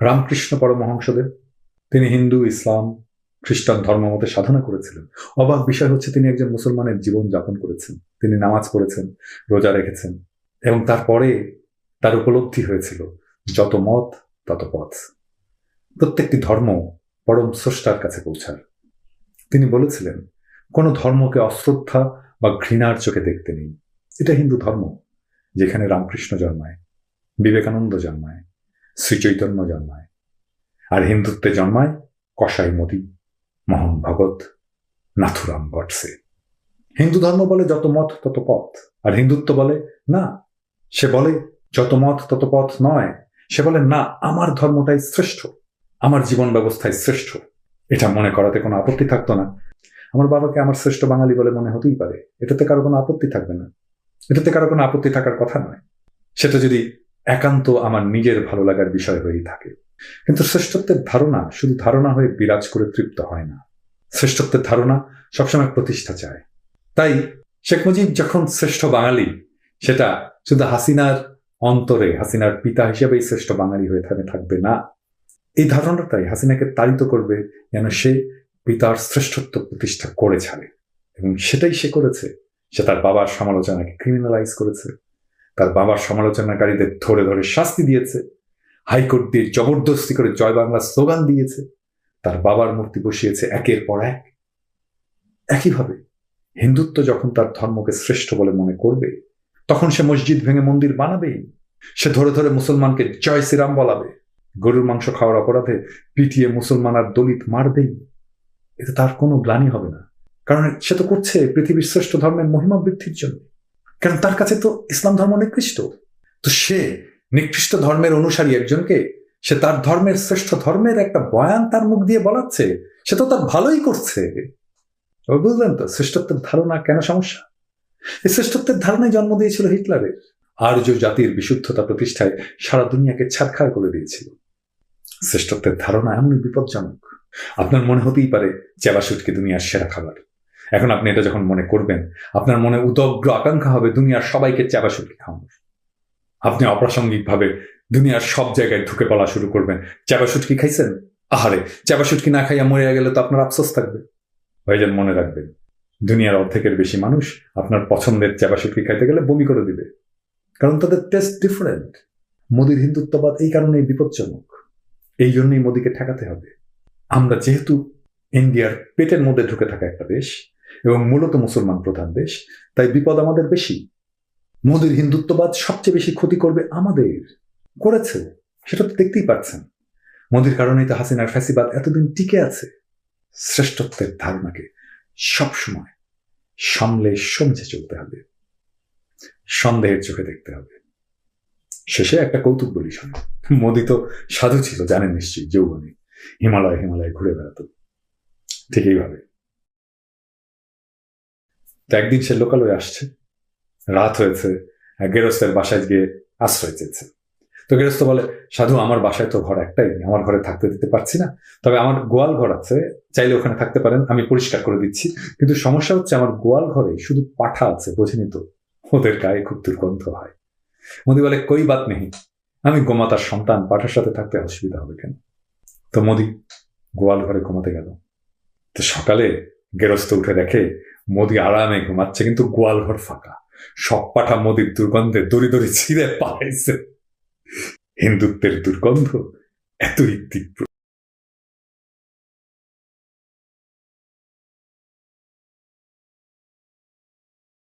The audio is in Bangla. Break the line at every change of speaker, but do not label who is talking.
রামকৃষ্ণ পরমহংসদেব, তিনি হিন্দু, ইসলাম, খ্রিস্টান ধর্ম মতে সাধনা করেছিলেন। অবাক বিষয় হচ্ছে তিনি একজন মুসলমানের জীবন যাপন করেছেন। তিনি নামাজ পড়েছেন, রোজা রেখেছেন এবং তারপরে তার উপলব্ধি হয়েছিল, যত মত, তত পথ। প্রত্যেকটি ধর্ম পরম স্রষ্টার কাছে পৌঁছার তিনি বলেছিলেন, কোনো ধর্মকে অশ্রদ্ধা বা ঘৃণার চোখে দেখতে নেই। এটা হিন্দু ধর্ম, যেখানে রামকৃষ্ণ জন্মায়, বিবেকানন্দ জন্মায় শ্রীচৈতন্য জন্মায়। আর হিন্দুত্বে জন্মায় কসাই মোদী মোহন ভগত নাথুরাম গডসে। হিন্দু ধর্ম বলে যত মত, তত পথ। আর হিন্দুত্ব বলে, না, সে বলে যত মত, তত পথ নয়। সে বলে, না, আমার ধর্মটাই শ্রেষ্ঠ। আমার জীবন ব্যবস্থায় শ্রেষ্ঠ। এটা মনে করাতে কোনো আপত্তি থাকতো না। আমার বাবাকে আমার শ্রেষ্ঠ বাঙালি বলে মনে হতেই পারে। এটাতে কারও কোনো আপত্তি থাকবে না। এটাতে কারও কোনো আপত্তি থাকার কথা নয়। সেটা যদি একান্ত আমার নিজের ভালো লাগার বিষয় হয়েই থাকে। কিন্তু শ্রেষ্ঠত্বের ধারণা শুধু ধারণা হয়ে বিরাজ করে তৃপ্ত হয় না। শ্রেষ্ঠত্বের ধারণা সবসময় প্রতিষ্ঠা চায়। তাই শেখ মুজিব যখন শ্রেষ্ঠ বাঙালি, সেটা শুধু হাসিনার অন্তরে, হাসিনার পিতা হিসেবেই শ্রেষ্ঠ বাঙালি হয়ে থাকে থাকবে না। এই ধারণাটাই হাসিনাকে তাড়িত করবে যেন সে পিতার শ্রেষ্ঠত্ব প্রতিষ্ঠা করে ছাড়ে। এবং সেটাই সে করেছে। সে তার বাবার সমালোচনাকে ক্রিমিনালাইজ করেছে। তার বাবার সমালোচনাকারীদের ধরে ধরে শাস্তি দিয়েছে। হাইকোর্ট দিয়ে জবরদস্তি করে জয় বাংলা স্লোগান দিয়েছে। তার বাবার মূর্তি বসিয়েছে একের পর এক। একইভাবে হিন্দুত্ব যখন তার ধর্মকে শ্রেষ্ঠ বলে মনে করবে, তখন সে মসজিদ ভেঙে মন্দির বানাবেই। সে ধরে ধরে মুসলমানকে জয় শ্রীরাম বলাবে। গরুর মাংস খাওয়ার অপরাধে পিটিয়ে মুসলমান আর দলিত মারবেই। এতে তার কোনো গ্লানি হবে না। কারণ সে তো করছে পৃথিবীর শ্রেষ্ঠ ধর্মের মহিমা বৃদ্ধির জন্য। কারণ তার কাছে তো ইসলাম ধর্ম নিকৃষ্ট। তো সে নিকৃষ্ট ধর্মের অনুসারী একজনকে সে তার ধর্মের শ্রেষ্ঠ ধর্মের একটা বয়ান তার মুখ দিয়ে বলাচ্ছে, সে তো তার ভালোই করছে। বুঝলেন তো, শ্রেষ্ঠত্বের ধারণা কেন সমস্যা? এই শ্রেষ্ঠত্বের ধারণায় জন্ম দিয়েছিল হিটলারের। আর্য জাতির বিশুদ্ধতা প্রতিষ্ঠায় সারা দুনিয়াকে ছাড়খাড় করে দিয়েছিল। শ্রেষ্ঠত্বের ধারণা এমনই বিপজ্জনক। আপনার মনে হতেই পারে চেবাসুটকি দুনিয়ার সেরা খাবার। এখন আপনি এটা যখন মনে করবেন, আপনার মনে উদগ্র আকাঙ্ক্ষা হবে, দুনিয়ার সবাইকে চেবাসুটকি খাওয়ানোর। আপনি অপ্রাসঙ্গিকভাবে দুনিয়ার সব জায়গায় ঢুকে পড়া শুরু করবেন। চেবাসুটকি খাইছেন? আহারে চেবাসুটকি না খাইয়া মরে গেলে তো আপনার আফসোস থাকবে। ভাইজান মনে রাখবেন, দুনিয়ার অর্ধেকের বেশি মানুষ আপনার পছন্দের চেবাসুটকি খাইতে গেলে বমি করে দিবে। কারণ তাদের টেস্ট ডিফারেন্ট মোদির হিন্দুত্ববাদ এই কারণেই বিপজ্জনক। এই জন্যই মোদিকে ঠেকাতে হবে। আমরা যেহেতু ইন্ডিয়ার পেটের মধ্যে ঢুকে থাকা একটা দেশ এবং মূলত মুসলমান প্রধান দেশ, তাই বিপদ আমাদের বেশি। মোদীর হিন্দুত্ববাদ সবচেয়ে বেশি ক্ষতি করবে আমাদের। করেছে, সেটা তো দেখতেই পাচ্ছেন। মোদির কারণেই তো হাসিনার ফ্যাসিবাদ এতদিন টিকে আছে। শ্রেষ্ঠত্বের ধারণাকে সবসময় সামলে সমঝে চলতে হবে। সন্দেহের চোখে দেখতে হবে। শেষে একটা কৌতুক বলি শোনো মোদি তো সাধু ছিল, জানেন নিশ্চয়ই, যৌবনে। হিমালয় হিমালয় ঘুরে বেড়াতো। ঠিক এইভাবে। তো একদিন সে লোকালয়ে আসছে। রাত হয়েছে গেরস্তের বাসায় গিয়ে আশ্রয় চেয়েছে। তো গেরস্ত বলে, সাধু, আমার বাসায় তো ঘর একটাই, আমার ঘরে থাকতে দিতে পারছি না। তবে আমার গোয়াল ঘর আছে, চাইলে ওখানে থাকতে পারেন, আমি পরিষ্কার করে দিচ্ছি। কিন্তু সমস্যা হচ্ছে, আমার গোয়াল ঘরে শুধু পাঠা আছে, বোঝেনি তো। ওদের গায়ে খুব দুর্গন্ধ হয়। মোদি বলে, কই বাত নেই, আমি গোমাতার সন্তান, পাঠার সাথে থাকতে অসুবিধা হবে কেন? তো মোদি গোয়াল ঘরে ঘুমাতে গেল। তো সকালে গেরস্ত উঠে দেখে মোদি আরামে ঘুমাচ্ছে, কিন্তু গোয়ালঘর ফাঁকা। সব পাঠা মোদির দুর্গন্ধে দড়ি দড়ি ছিঁড়ে পালাইছে। হিন্দুত্বের দুর্গন্ধ এতই তীব্র।